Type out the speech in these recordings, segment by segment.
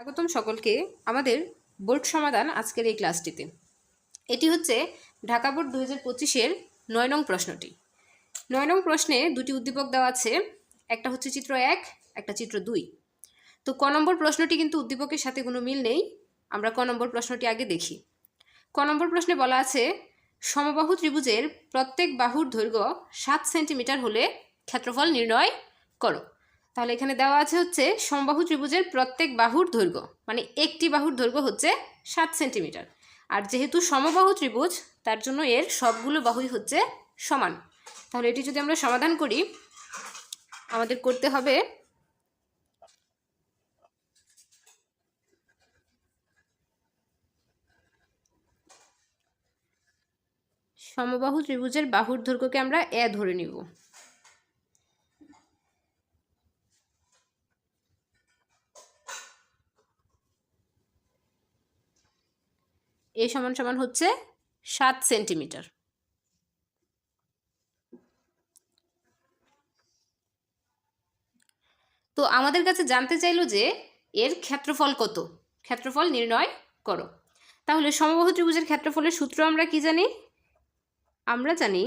স্বাগতম সকলকে আমাদের বোর্ড সমাধান আজকের এই ক্লাসটিতে। এটি হচ্ছে ঢাকা বোর্ড দু হাজার পঁচিশের নয় নং প্রশ্নটি। নয় নং প্রশ্নে দুটি উদ্দীপক দেওয়া আছে, একটা হচ্ছে চিত্র এক, একটা চিত্র দুই। তো ক নম্বর প্রশ্নটি কিন্তু উদ্দীপকের সাথে কোনো মিল নেই, আমরা ক নম্বর প্রশ্নটি আগে দেখি। ক নম্বর প্রশ্নে বলা আছে, সমবাহু ত্রিভুজের প্রত্যেক বাহুর দৈর্ঘ্য সাত সেন্টিমিটার হলে ক্ষেত্রফল নির্ণয় করো। তাহলে এখানে দেওয়া আছে হচ্ছে সমবাহু ত্রিভুজের প্রত্যেক বাহুর দৈর্ঘ্য। মানে একটি বাহুর দৈর্ঘ্য হচ্ছে সাত সেন্টিমিটার। আর যেহেতু সমবাহু ত্রিভুজ, তার জন্য এর সবগুলো বাহুই হচ্ছে সমান। তাহলে এটি যদি আমরা সমাধান করি, আমাদের করতে হবে সমবাহু ত্রিভুজের বাহুর দৈর্ঘ্যকে আমরা এ ধরে নিব। এ সমান সমান হচ্ছে সাত সেন্টিমিটার। তো আমাদের কাছে জানতে চাইলো যে এর ক্ষেত্রফল কত? ক্ষেত্রফল নির্ণয় করো। তাহলে সমবাহু ত্রিভুজের ক্ষেত্রফলের সূত্র আমরা কি জানি? আমরা জানি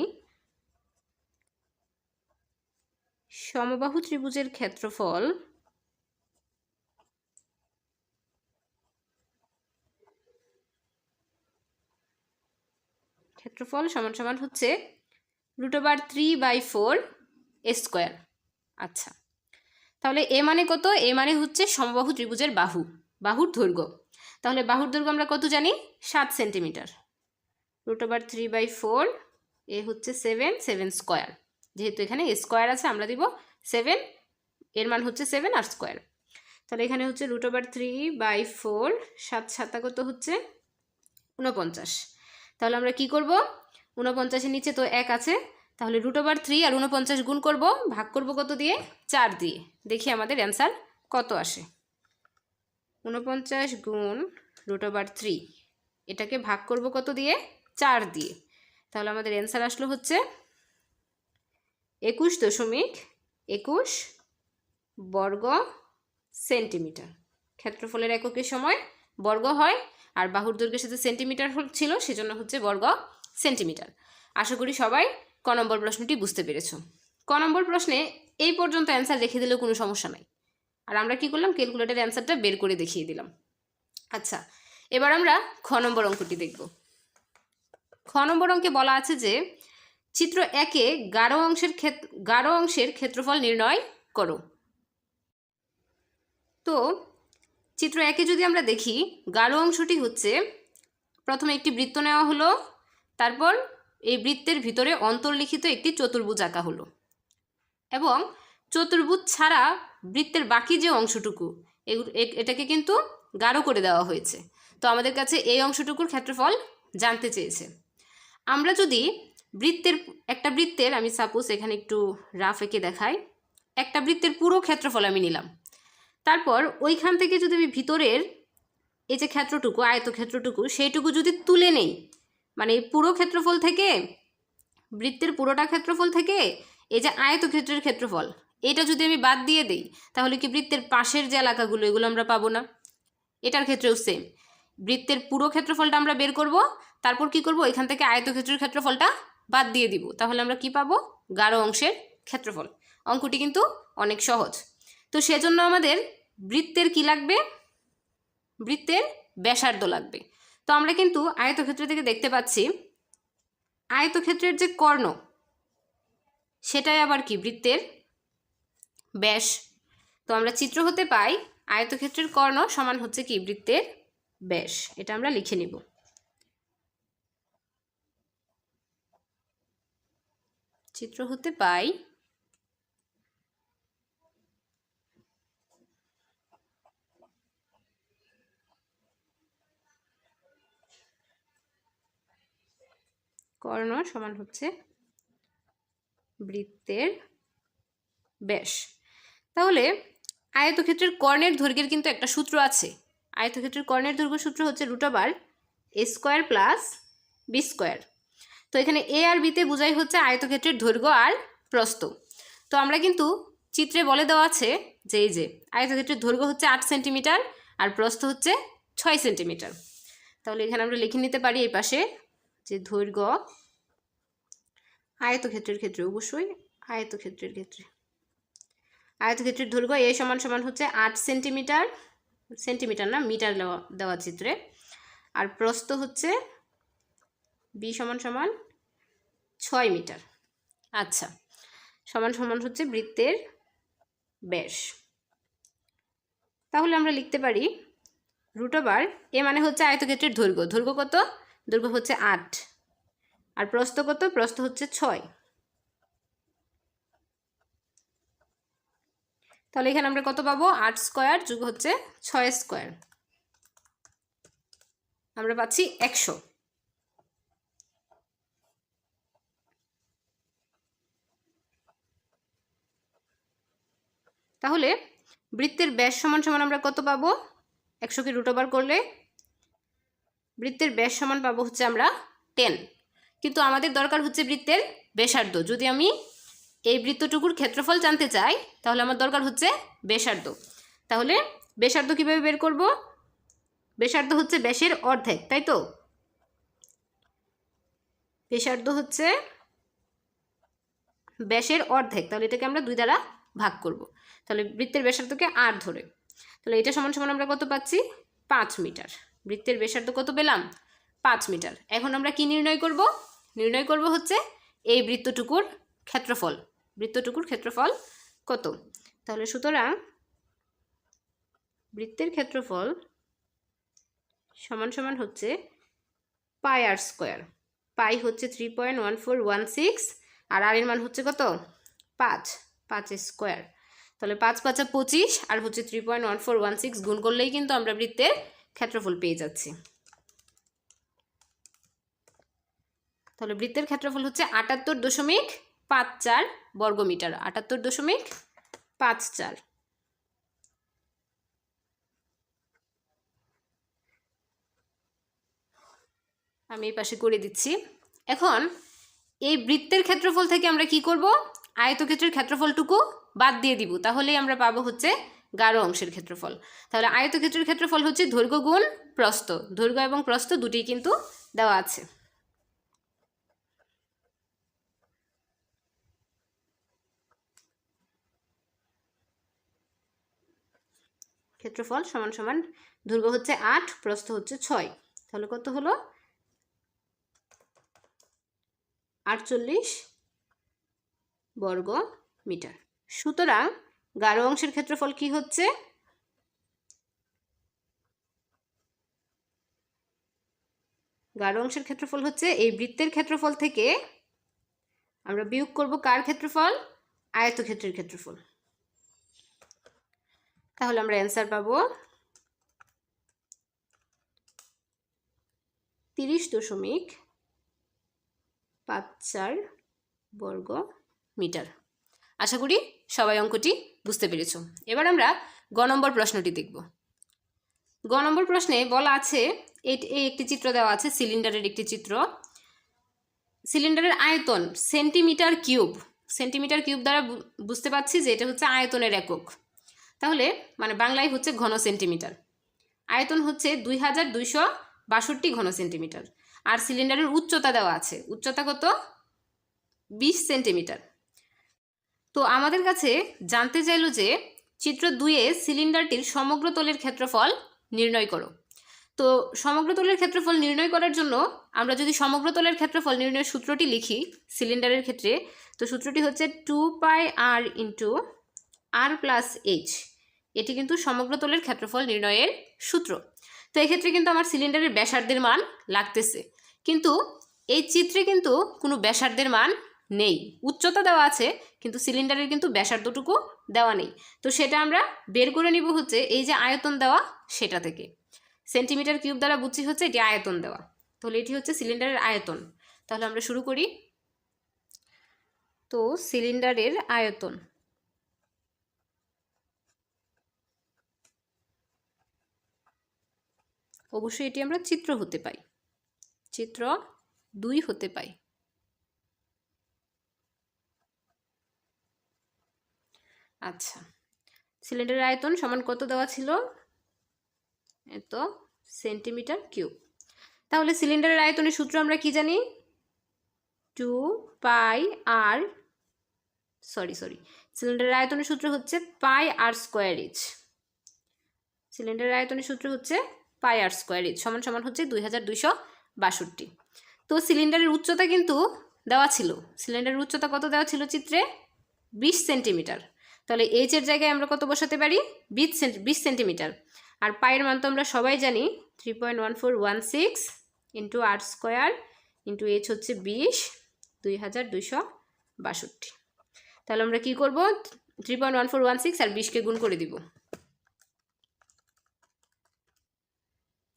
সমবাহু ত্রিভুজের ক্ষেত্রফল ক্ষেত্রফল সমান সমান হচ্ছে root over three by four square আচ্ছা তাহলে এ মানে কত? এ মানে হচ্ছে সমবাহু ত্রিভুজের বাহু, বাহুর দৈর্ঘ্য। তাহলে বাহুর দৈর্ঘ্য আমরা কত জানি? সাত centimetre root over three by four a হচ্ছে সেভেন সেভেন স্কোয়ার যেহেতু এখানে স্কোয়ার আছে, আমরা দিব সেভেন এর মান হচ্ছে সেভেন আর স্কোয়ার তাহলে এখানে হচ্ছে root over three by four সাত সাতা কত হচ্ছে? ঊনপঞ্চাশ। তাহলে আমরা কি করব? ঊনপঞ্চাশের নিচে তো এক আছে, তাহলে রুট ওভার থ্রি আর ঊনপঞ্চাশ গুণ করব, ভাগ করব কত দিয়ে? চার দিয়ে। দেখি আমাদের অ্যান্সার কত আসে। ঊনপঞ্চাশ গুণ রুট ওভার থ্রি এটাকে ভাগ করব কত দিয়ে? চার দিয়ে। তাহলে আমাদের অ্যান্সার আসলো হচ্ছে একুশ দশমিক একুশ বর্গ সেন্টিমিটার। ক্ষেত্রফলের এককের সময় বর্গ হয় আর বাহুর দৈর্ঘ্যের সাথে সেন্টিমিটার ছিল, সেজন্য হচ্ছে বর্গ সেন্টিমিটার আশা করি সবাই ক নম্বর প্রশ্নটি বুঝতে পেরেছ। ক নম্বর প্রশ্নে এই পর্যন্ত অ্যান্সার রেখে দিলেও কোনো সমস্যা নাই। আর আমরা কি করলাম? ক্যালকুলেটার অ্যান্সারটা বের করে দেখিয়ে দিলাম। আচ্ছা এবার আমরা খ নম্বর অঙ্কটি দেখব। খ নম্বর অঙ্কে বলা আছে যে, চিত্র একে গাঢ় অংশের ক্ষেত গাঢ় অংশের ক্ষেত্রফল নির্ণয় করো। তো চিত্র একে যদি আমরা দেখি, গাঢ় অংশটি হচ্ছে, প্রথমে একটি বৃত্ত নেওয়া হলো, তারপর এই বৃত্তের ভিতরে অন্তর্লিখিত একটি চতুর্ভুজ আঁকা হলো। এবং চতুর্ভুজ ছাড়া বৃত্তের বাকি যে অংশটুকু এটাকে কিন্তু গাঢ় করে দেওয়া হয়েছে। তো আমাদের কাছে এই অংশটুকুর ক্ষেত্রফল জানতে চেয়েছে। আমরা যদি বৃত্তের, একটা বৃত্তের, আমি সাপোজ এখানে একটু রাফ এঁকে দেখাই, একটা বৃত্তের পুরো ক্ষেত্রফল আমি নিলাম। তারপর ওইখান থেকে যদি আমি ভিতরের এই যে ক্ষেত্রটুকু, আয়তক্ষেত্রটুকু, সেইটুকু যদি তুলে নেই মানে পুরো ক্ষেত্রফল থেকে, বৃত্তের পুরোটা ক্ষেত্রফল থেকে, এই যে আয়তক্ষেত্রের ক্ষেত্রফল, এটা যদি আমি বাদ দিয়ে দিই, তাহলে কি বৃত্তের পাশের যে এলাকাগুলো, এগুলো আমরা পাবো না? এটার ক্ষেত্রেও সেম বৃত্তের পুরো ক্ষেত্রফলটা আমরা বের করব, তারপর কি করব? এখান থেকে আয়তক্ষেত্রের ক্ষেত্রফলটা বাদ দিয়ে দিব। তাহলে আমরা কি পাবো? গাঢ় অংশের ক্ষেত্রফল। অঙ্কটি কিন্তু অনেক সহজ। তো সেজন্য আমাদের বৃত্তের কি লাগবে? বৃত্তের ব্যাসার্ধ লাগবে। তো আমরা কিন্তু আয়তক্ষেত্র থেকে দেখতে পাচ্ছি, আয়তক্ষেত্রের যে কর্ণ, সেটাই আবার কি? বৃত্তের ব্যাস। তো আমরা চিত্র হতে পাই, আয়তক্ষেত্রের কর্ণ সমান হচ্ছে কি? বৃত্তের ব্যাস। এটা আমরা লিখে নিব। চিত্র হতে পাই কর্ণ সমান হচ্ছে বৃত্তের ব্যাস। তাহলে আয়তক্ষেত্রের কর্ণের দৈর্ঘ্যের কিন্তু একটা সূত্র আছে। আয়তক্ষেত্রের কর্ণের দৈর্ঘ্য সূত্র হচ্ছে root over A square plus B square. তো এখানে এ আর বিতে বোঝাই হচ্ছে আয়তক্ষেত্রের দৈর্ঘ্য আর প্রস্থ। তো আমরা কিন্তু চিত্রে বলে দেওয়া আছে যে এই যে আয়তক্ষেত্রের দৈর্ঘ্য হচ্ছে আট সেন্টিমিটার আর প্রস্থ হচ্ছে ছয় সেন্টিমিটার। তাহলে এখানে আমরা লিখে নিতে পারি এই পাশে যে দৈর্ঘ্য, আয়তক্ষেত্রের ক্ষেত্রে অবশ্যই আয়তক্ষেত্রের ক্ষেত্রে। আয়তক্ষেত্রের দৈর্ঘ্য এ সমান সমান হচ্ছে আট সেন্টিমিটার সেন্টিমিটার না, মিটার দেওয়া চিত্রে। আর প্রস্থ হচ্ছে বি সমান সমান ছয় মিটার। আচ্ছা সমান সমান হচ্ছে বৃত্তের ব্যাস। তাহলে আমরা লিখতে পারি, রুট এ মানে হচ্ছে আয়তক্ষেত্রের দৈর্ঘ্য। দৈর্ঘ্য কত? দৈর্ঘ্য হচ্ছে আট। আর প্রস্থ কত? প্রস্থ হচ্ছে ছয়। তাহলে এখানে আমরা কত পাবো? আট স্কোয়ার যুগ হচ্ছে ছয় স্কোয়ার। আমরা পাচ্ছি একশো। তাহলে বৃত্তের ব্যাস সমান সমান আমরা কত পাবো? একশোকে রুট ওভার করলে বৃত্তের ব্যাস সমান পাবো হচ্ছে আমরা টেন কিন্তু আমাদের দরকার হচ্ছে বৃত্তের ব্যাসার্ধ। যদি আমি এই বৃত্তটুকুর ক্ষেত্রফল জানতে চাই, তাহলে আমার দরকার হচ্ছে ব্যাসার্ধ। তাহলে ব্যাসার্ধ কীভাবে বের করব? ব্যাসার্ধ হচ্ছে ব্যাসের অর্ধেক, তাই তো? ব্যাসার্ধ হচ্ছে ব্যাসের অর্ধেক, তাহলে এটাকে আমরা দুই দ্বারা ভাগ করব। তাহলে বৃত্তের ব্যাসার্ধকে আর ধরে। তাহলে এটা সমান সমান আমরা কত পাচ্ছি? পাঁচ মিটার। বৃত্তের ব্যাসার্ধ কত পেলাম? পাঁচ মিটার। এখন আমরা কি নির্ণয় করব? নির্ণয় করব হচ্ছে এই বৃত্তটুকুর ক্ষেত্রফল। বৃত্তটুকুর ক্ষেত্রফল কত? তাহলে সুতরাং বৃত্তের ক্ষেত্রফল সমান সমান হচ্ছে পাই আর স্কোয়ার। পাই হচ্ছে three point one four one six আর আর এর মান হচ্ছে কত? পাঁচ। পাঁচ স্কোয়ার। তাহলে পাঁচ পাঁচা পঁচিশ আর হচ্ছে three point one four one six গুণ করলেই কিন্তু আমরা বৃত্তের ক্ষেত্রফল পেয়ে যাচ্ছি। তাহলে বৃত্তের ক্ষেত্রফল হচ্ছে আটাত্তর দশমিক পাঁচ চার বর্গমিটার, আটাত্তর দশমিক পাঁচ চার। আমি এই পাশে করে দিচ্ছি। এখন এই বৃত্তের ক্ষেত্রফল থেকে আমরা কি করব? আয়তক্ষেত্রের ক্ষেত্রফলটুকু বাদ দিয়ে দিব। তাহলেই আমরা পাবো হচ্ছে গাঢ় অংশের ক্ষেত্রফল। তাহলে আয়তক্ষেত্রের ক্ষেত্রফল হচ্ছে দৈর্ঘ্য গুণ প্রস্থ। দৈর্ঘ্য এবং প্রস্থ দুটি কিন্তু দেওয়া আছে। ক্ষেত্রফল সমান সমান দৈর্ঘ্য হচ্ছে আট, প্রস্থ হচ্ছে ছয়। তাহলে কত হলো? আটচল্লিশ বর্গ মিটার। সুতরাং গাঢ় অংশের ক্ষেত্রফল কি হচ্ছে? গাঢ় অংশের ক্ষেত্রফল হচ্ছে এই বৃত্তের ক্ষেত্রফল থেকে আমরা বিয়োগ করব কার ক্ষেত্রফল? আয়তক্ষেত্রের ক্ষেত্রফল। তাহলে আমরা অ্যান্সার পাবো তিরিশ দশমিক পাঁচ চার বর্গ মিটার। আশা করি সবাই অঙ্কটি বুঝতে পেরেছ। এবার আমরা গ নম্বর প্রশ্নটি দেখব। গ নম্বর প্রশ্নে বলা আছে এই একটি চিত্র দেওয়া আছে, সিলিন্ডারের একটি চিত্র। সিলিন্ডারের আয়তন সেন্টিমিটার কিউব। সেন্টিমিটার কিউব দ্বারা বুঝতে পারছি যে এটা হচ্ছে আয়তনের একক। তাহলে মানে বাংলায় হচ্ছে ঘন সেন্টিমিটার। আয়তন হচ্ছে দুই হাজার দুইশো বাষট্টি ঘন সেন্টিমিটার। আর সিলিন্ডারের উচ্চতা দেওয়া আছে। উচ্চতা কত? বিশ সেন্টিমিটার। তো আমাদের কাছে জানতে চাইল যে চিত্র দুইয়ে সিলিন্ডারটির সমগ্র তলের ক্ষেত্রফল নির্ণয় করো। তো সমগ্র তলের ক্ষেত্রফল নির্ণয় করার জন্য আমরা যদি সমগ্র তলের ক্ষেত্রফল নির্ণয়ের সূত্রটি লিখি সিলিন্ডারের ক্ষেত্রে, তো সূত্রটি হচ্ছে two pi R into R plus H. এটি কিন্তু সমগ্র তলের ক্ষেত্রফল নির্ণয়ের সূত্র। তো এক্ষেত্রে কিন্তু আমার সিলিন্ডারের ব্যাসার্ধের মান লাগতেছে। কিন্তু এই চিত্রে কিন্তু কোনো ব্যাসার্ধের মান নেই। উচ্চতা দেওয়া আছে, কিন্তু সিলিন্ডারের কিন্তু ব্যাসার্ধটুকু দেওয়া নেই। তো সেটা আমরা বের করে নিব হচ্ছে এই যে আয়তন দেওয়া সেটা থেকে। সেন্টিমিটার কিউব দ্বারা বুঝছি হচ্ছে এটি আয়তন দেওয়া। তাহলে এটি হচ্ছে সিলিন্ডারের আয়তন। তাহলে আমরা শুরু করি। তো সিলিন্ডারের আয়তন। অবশ্যই এটি আমরা চিত্র হতে পাই। চিত্র দুই হতে পাই। আচ্ছা। সিলিন্ডারের আয়তন সমান কত দেওয়া ছিল? এত সেন্টিমিটার কিউব। তাহলে সিলিন্ডারের আয়তনের সূত্র আমরা কি জানি? Two pi R, sorry sorry, সিলিন্ডারের আয়তনের সূত্র হচ্ছে পাই আর স্কোয়ার ইচ। সিলিন্ডারের আয়তনের সূত্র হচ্ছে পাই আর স্কোয়ার ইচ, সমান সমান হচ্ছে দুই হাজার বাষট্টি। তো সিলিন্ডারের উচ্চতা কিন্তু দেওয়া ছিল। সিলিন্ডারের উচ্চতা কত দেওয়া ছিল চিত্রে? বিশ সেন্টিমিটার। তাহলে এইচের জায়গায় আমরা কত বসাতে পারি? বিশ সেন্টি বিশ সেন্টিমিটার। আর পায়ের মান তো আমরা সবাই জানি three point one four one six into R square into H হচ্ছে বিশ, দুই হাজার দুইশো বাষট্টি। তাহলে আমরা কি করব? Three point one four one six R বিশকে গুণ করে দিব।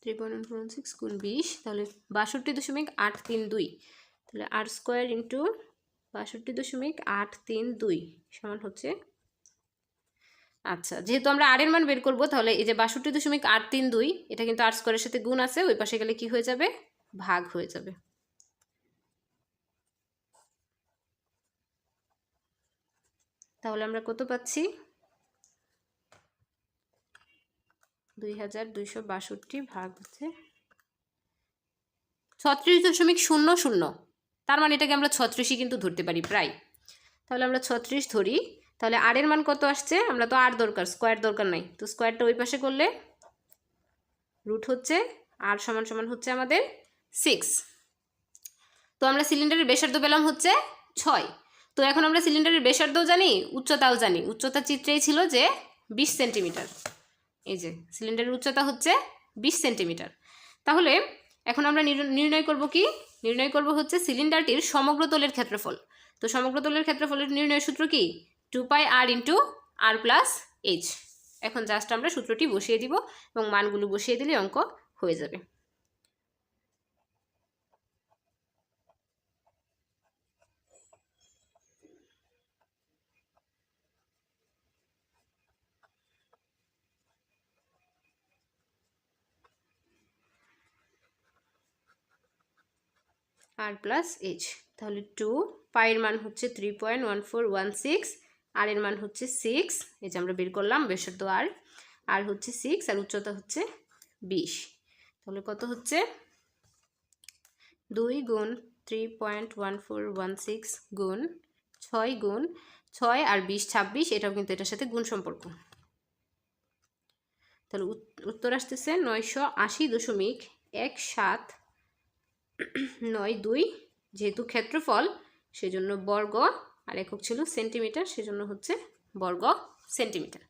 Three point one four one six গুণ বিশ, তাহলে বাষট্টি দশমিক আট তিন দুই। তাহলে আর স্কোয়ার ইন্টু বাষট্টি দশমিক আট তিন দুই সমান হচ্ছে আচ্ছা যেহেতু আমরা আর এর মান বের করব, তাহলে এই যে বাষট্টি দশমিক আট তিন দুই, এটা কিন্তু আর স্কোয়ারের সাথে গুণ আছে, ওই পাশে গেলে কি হয়ে যাবে? ভাগ হয়ে যাবে। তাহলে আমরা কত পাচ্ছি? দুই হাজার দুইশো বাষট্টি ভাগ হচ্ছে ছত্রিশ দশমিক শূন্য শূন্য। তার মানে এটাকে আমরা ছত্রিশই কিন্তু ধরতে পারি, প্রায়। তাহলে আমরা ছত্রিশ ধরি তাহলে আর এর মান কত আসছে? আমরা তো আর দরকার স্কোয়ার দরকার নাই। তো স্কোয়ারটা ওই পাশে করলে রুট হচ্ছে আর সমান সমান হচ্ছে আমাদের সিক্স তো আমরা সিলিন্ডারের ব্যাসার্ধ পেলাম হচ্ছে ছয়। তো এখন আমরা সিলিন্ডারের ব্যাসার্ধও জানি, উচ্চতাও জানি। উচ্চতা চিত্রেই ছিল যে বিশ সেন্টিমিটার। এই যে সিলিন্ডারের উচ্চতা হচ্ছে বিশ সেন্টিমিটার। তাহলে এখন আমরা নির- নির্ণয় করব কি? নির্ণয় করব হচ্ছে সিলিন্ডারটির সমগ্র তলের ক্ষেত্রফল। তো সমগ্র তলের ক্ষেত্রফলের নির্ণয় সূত্র কি? Two pi R into R plus H এখন জাস্ট আমরা সূত্রটি বসিয়ে দিব এবং মানগুলো বসিয়ে দিলে অঙ্ক হয়ে যাবে। আর প্লাস এইচ তাহলে টু পায়ের মান হচ্ছে three point one four one six R এর মান হচ্ছে সিক্স এই যে আমরা বের করলাম বেসর্দ আর আর হচ্ছে সিক্স আর উচ্চতা হচ্ছে বিশ। তাহলে কত হচ্ছে? দুই গুণ three point one four one six গুণ ছয় গুণ ছয় আর বিশ ছাব্বিশ, এটাও কিন্তু এটার সাথে গুণ সম্পর্ক। তাহলে উত- উত্তর আসতেছে নয়শো আশি দশমিক এক সাত নয় দুই, যেহেতু ক্ষেত্রফল, সেজন্য বর্গ আর একক ছিল সেন্টিমিটার, সেজন্য হচ্ছে বর্গ সেন্টিমিটার।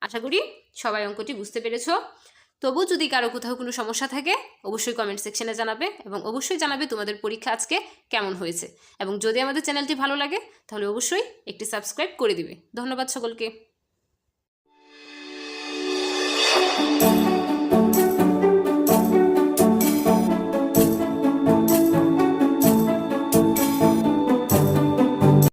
আশা করি সবাই অঙ্কটি বুঝতে পেরেছ। তবু যদি কারও কোথাও কোনো সমস্যা থাকে, অবশ্যই কমেন্ট সেকশনে জানাবে এবং অবশ্যই জানাবে তোমাদের পরীক্ষা আজকে কেমন হয়েছে। এবং যদি আমাদের চ্যানেলটি ভালো লাগে, তাহলে অবশ্যই একটি সাবস্ক্রাইব করে দিবে। ধন্যবাদ সকলকে।